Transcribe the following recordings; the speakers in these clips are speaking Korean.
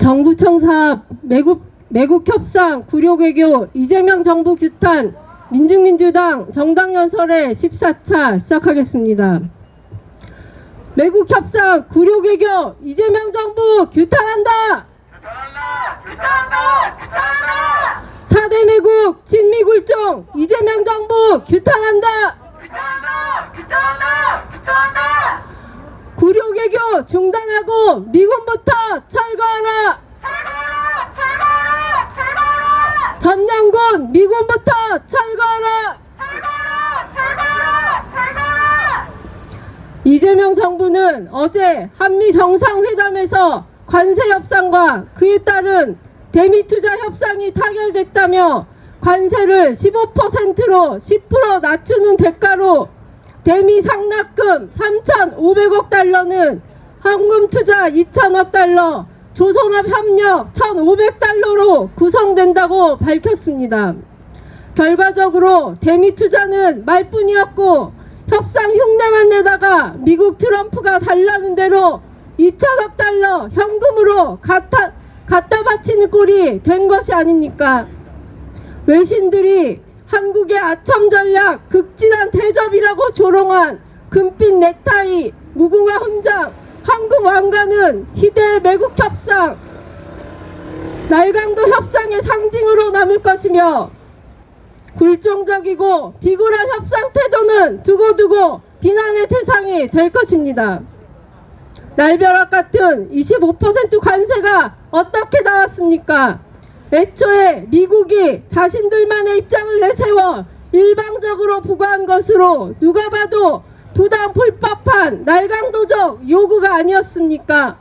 정부청 사업 매국 매국 협상 구룡외교 이재명 정부 규탄 민중민주당 정당 연설회 14차 시작하겠습니다. 매국 협상 구룡외교 이재명 정부 규탄한다. 규탄한다! 규탄한다! 규탄한다! 4대 매국 친미굴종 이재명 정부 규탄한다. 규탄한다! 규탄한다! 규탄한다! 구룡외교 중단하고 미군부터 철거하라. 철거하라! 철거하라! 철거하라! 점령군 미군부터 철거하라. 철거하라! 철거하라! 철거하라! 이재명 정부는 어제 한미 정상회담에서 관세 협상과 그에 따른 대미 투자 협상이 타결됐다며 관세를 15%로 10% 낮추는 대가로 대미 상납금 3,500억 달러는 현금 투자 2천억 달러, 조선업 협력 1,500달러로 구성된다고 밝혔습니다. 결과적으로 대미 투자는 말뿐이었고 협상 흉내만 내다가 미국 트럼프가 달라는 대로 2천억 달러 현금으로 갖다, 갖다 바치는 꼴이 된 것이 아닙니까? 외신들이 한국의 아첨 전략 극진한 대접이라고 조롱한 금빛 넥타이 무궁화 훈장 황금 왕관은 희대의 매국 협상 날강도 협상의 상징으로 남을 것이며 굴종적이고 비굴한 협상 태도는 두고두고 비난의 대상이 될 것입니다. 날벼락 같은 25% 관세가 어떻게 나왔습니까? 애초에 미국이 자신들만의 입장을 내세워 일방적으로 부과한 것으로 누가 봐도 부당 불법한 날강도적 요구가 아니었습니까?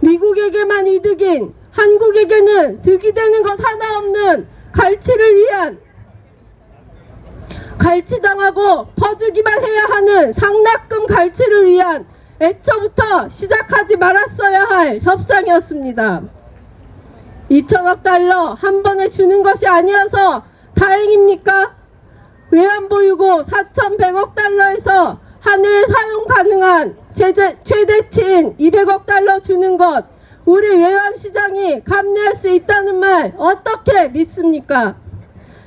미국에게만 이득인 한국에게는 득이 되는 것 하나 없는 갈치를 위한 갈치당하고 퍼주기만 해야 하는 상납금 갈치를 위한 애초부터 시작하지 말았어야 할 협상이었습니다. 2천억 달러 한 번에 주는 것이 아니어서 다행입니까? 외환보유고 4,100억 달러에서 한 해에 사용 가능한 최대, 최대치인 200억 달러 주는 것 우리 외환시장이 감내할 수 있다는 말 어떻게 믿습니까?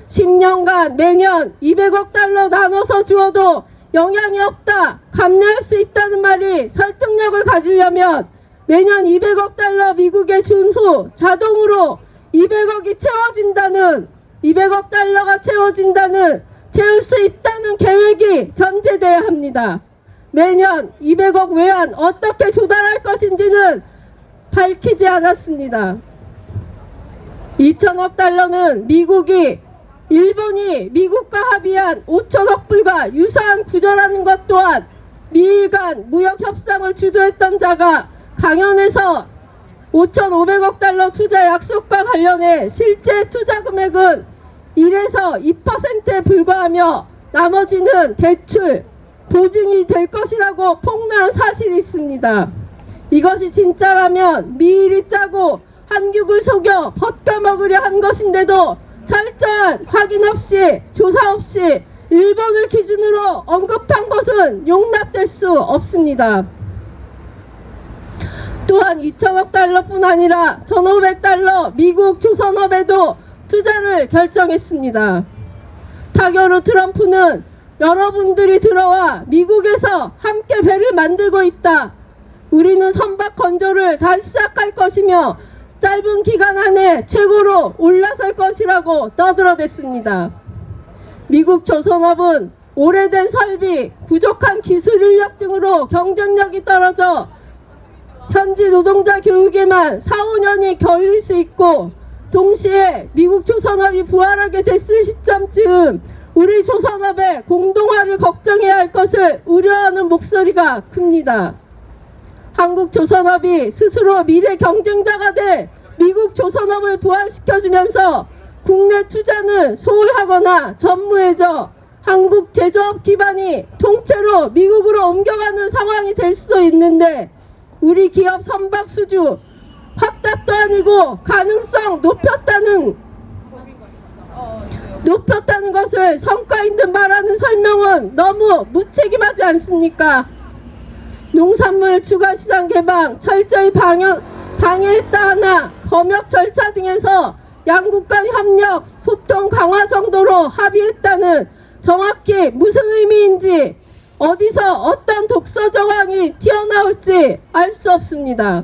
10년간 매년 200억 달러 나눠서 주어도 영향이 없다. 감내할 수 있다는 말이 설득력을 가지려면 매년 200억 달러 미국에 준 후 자동으로 200억이 채워진다는 200억 달러가 채워진다는 채울 수 있다는 계획이 전제돼야 합니다. 매년 200억 외환 어떻게 조달할 것인지는 밝히지 않았습니다. 2천억 달러는 미국이 일본이 미국과 합의한 5천억 불과 유사한 구조라는 것 또한 미일 간 무역 협상을 주도했던 자가 강연에서 5,500억 달러 투자 약속과 관련해 실제 투자 금액은 1에서 2%에 불과하며 나머지는 대출, 보증이 될 것이라고 폭로한 사실이 있습니다. 이것이 진짜라면 미일이 짜고 한국을 속여 벗겨먹으려 한 것인데도 철저한 확인 없이 조사 없이 일본을 기준으로 언급한 것은 용납될 수 없습니다. 또한 2천억 달러뿐 아니라 1,500달러 미국 조선업에도 투자를 결정했습니다. 타결 후 트럼프는 여러분들이 들어와 미국에서 함께 배를 만들고 있다. 우리는 선박 건조를 다시 시작할 것이며 짧은 기간 안에 최고로 올라설 것이라고 떠들어댔습니다. 미국 조선업은 오래된 설비, 부족한 기술 인력 등으로 경쟁력이 떨어져 현지 노동자 교육에만 4, 5년이 걸릴 수 있고 동시에 미국 조선업이 부활하게 됐을 시점쯤 우리 조선업의 공동화를 걱정해야 할 것을 우려하는 목소리가 큽니다. 한국 조선업이 스스로 미래 경쟁자가 될 미국 조선업을 부활시켜주면서 국내 투자는 소홀하거나 전무해져 한국 제조업 기반이 통째로 미국으로 옮겨가는 상황이 될 수도 있는데 우리 기업 선박 수주 확답도 아니고 가능성 높였다는 높였다는 것을 성과인 듯 말하는 설명은 너무 무책임하지 않습니까? 농산물 추가 시장 개방 철저히 방역, 방해했다 하나 검역 절차 등에서 양국 간 협력, 소통 강화 정도로 합의했다는 정확히 무슨 의미인지 어디서 어떤 독서 정황이 튀어나올지 알 수 없습니다.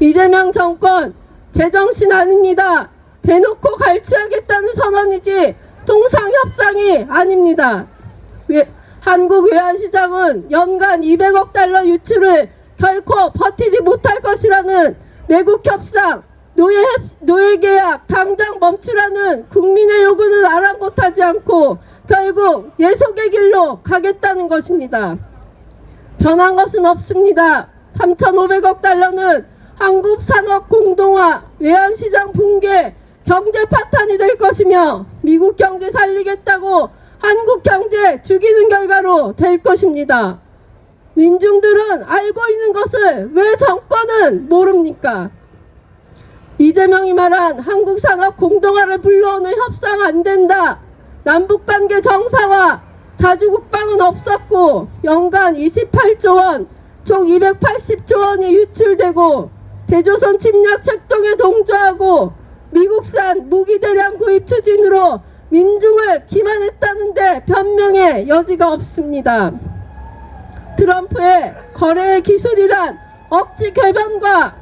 이재명 정권 제정신 아닙니다. 대놓고 갈취하겠다는 선언이지 통상 협상이 아닙니다. 외- 한국 외환시장은 연간 200억 달러 유출을 결코 버티지 못할 것이라는 외국 협상, 노예, 노예 계약 당장 멈추라는 국민의 요구는 아랑곳하지 않고 결국 예속의 길로 가겠다는 것입니다. 변한 것은 없습니다. 3,500억 달러는 한국 산업 공동화, 외환시장 붕괴, 경제 파탄이 될 것이며 미국 경제 살리겠다고 한국 경제 죽이는 결과로 될 것입니다. 민중들은 알고 있는 것을 왜 정권은 모릅니까? 이재명이 말한 한국 산업 공동화를 불러오는 협상 안 된다. 남북 관계 정상화, 자주국방은 없었고 연간 28조 원, 총 280조 원이 유출되고 대조선 침략 책동에 동조하고 미국산 무기 대량 구입 추진으로 민중을 기만했다는데 변명의 여지가 없습니다. 트럼프의 거래의 기술이란 억지 결변과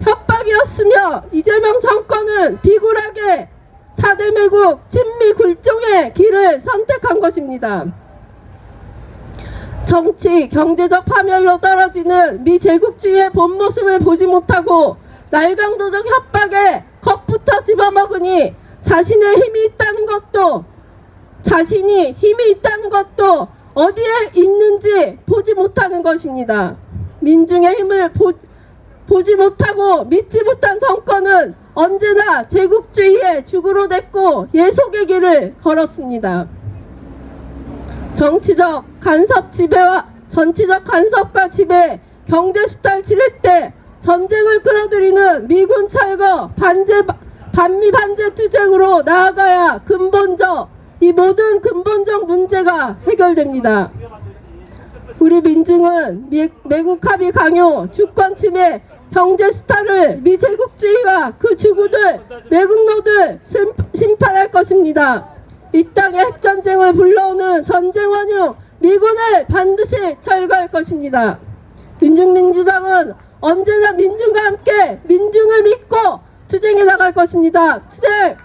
협박이었으며 이재명 정권은 비굴하게 4대 매국 친미 굴종의 길을 선택한 것입니다. 정치, 경제적 파멸로 떨어지는 미 제국주의의 본 모습을 보지 못하고 날강도적 협박에 겁부터 집어먹으니 자신의 힘이 있다는 것도 자신이 힘이 있다는 것도 어디에 있는지 보지 못하는 것입니다. 민중의 힘을 보, 보지 못하고 믿지 못한 정권은 언제나 제국주의의 죽으로 됐고 예속의 길을 걸었습니다. 정치적 간섭 지배와 정치적 간섭과 지배, 경제 수탈 지렛 때 전쟁을 끌어들이는 미군 철거, 반제, 반미 반제 투쟁으로 나아가야 근본적 이 모든 근본적 문제가 해결됩니다. 우리 민중은 미, 매국 합의 강요, 주권 침해, 경제 수탈을 미제국주의와 그 주구들, 매국노들 심- 심판할 것입니다. 이 땅에 핵전쟁을 불러오는 전쟁 원유 미군을 반드시 철거할 것입니다. 민중민주당은 언제나 민중과 함께 민중을 믿고 투쟁해 나갈 것입니다. 투쟁